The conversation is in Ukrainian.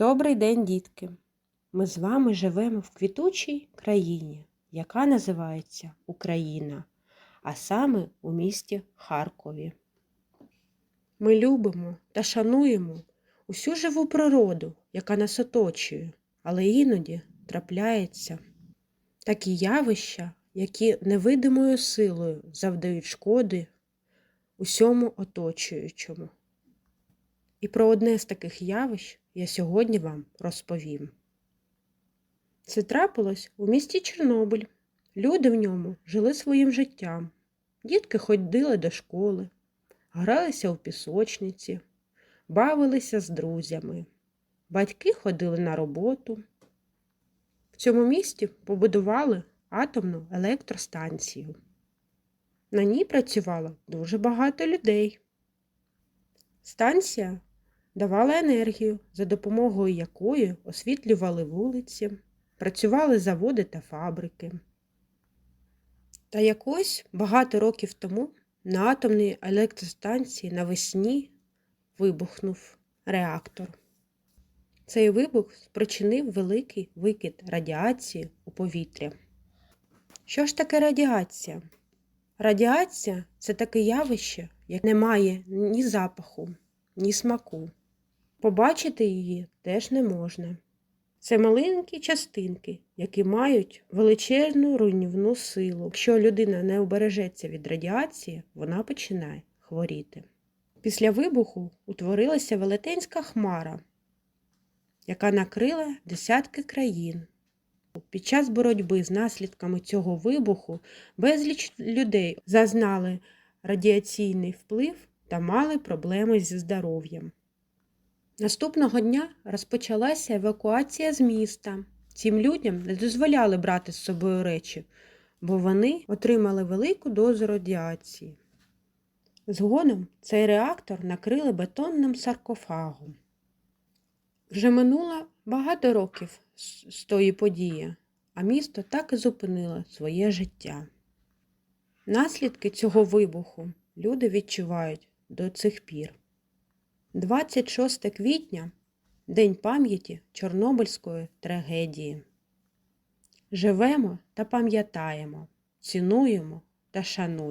Добрий день, дітки! Ми з вами живемо в квітучій країні, яка називається Україна, а саме у місті Харкові. Ми любимо та шануємо усю живу природу, яка нас оточує, але іноді трапляються такі явища, які невидимою силою завдають шкоди усьому оточуючому. І про одне з таких явищ я сьогодні вам розповім. Це трапилось у місті Чорнобиль. Люди в ньому жили своїм життям. Дітки ходили до школи, гралися у пісочниці, бавилися з друзями. Батьки ходили на роботу. В цьому місті побудували атомну електростанцію. На ній працювало дуже багато людей. Станція давала енергію, за допомогою якої освітлювали вулиці, працювали заводи та фабрики. Та якось багато років тому на атомній електростанції навесні вибухнув реактор. Цей вибух спричинив великий викид радіації у повітря. Що ж таке радіація? Радіація це таке явище, яке не має ні запаху, ні смаку. Побачити її теж не можна. Це маленькі частинки, які мають величезну руйнівну силу. Якщо людина не обережеться від радіації, вона починає хворіти. Після вибуху утворилася велетенська хмара, яка накрила десятки країн. Під час боротьби з наслідками цього вибуху безліч людей зазнали радіаційний вплив та мали проблеми зі здоров'ям. Наступного дня розпочалася евакуація з міста. Цим людям не дозволяли брати з собою речі, бо вони отримали велику дозу радіації. Згодом цей реактор накрили бетонним саркофагом. Вже минуло багато років з тої події, а місто так і зупинило своє життя. Наслідки цього вибуху люди відчувають до цих пір. 26 квітня День пам'яті Чорнобильської трагедії. Живемо та пам'ятаємо, цінуємо та шануємо.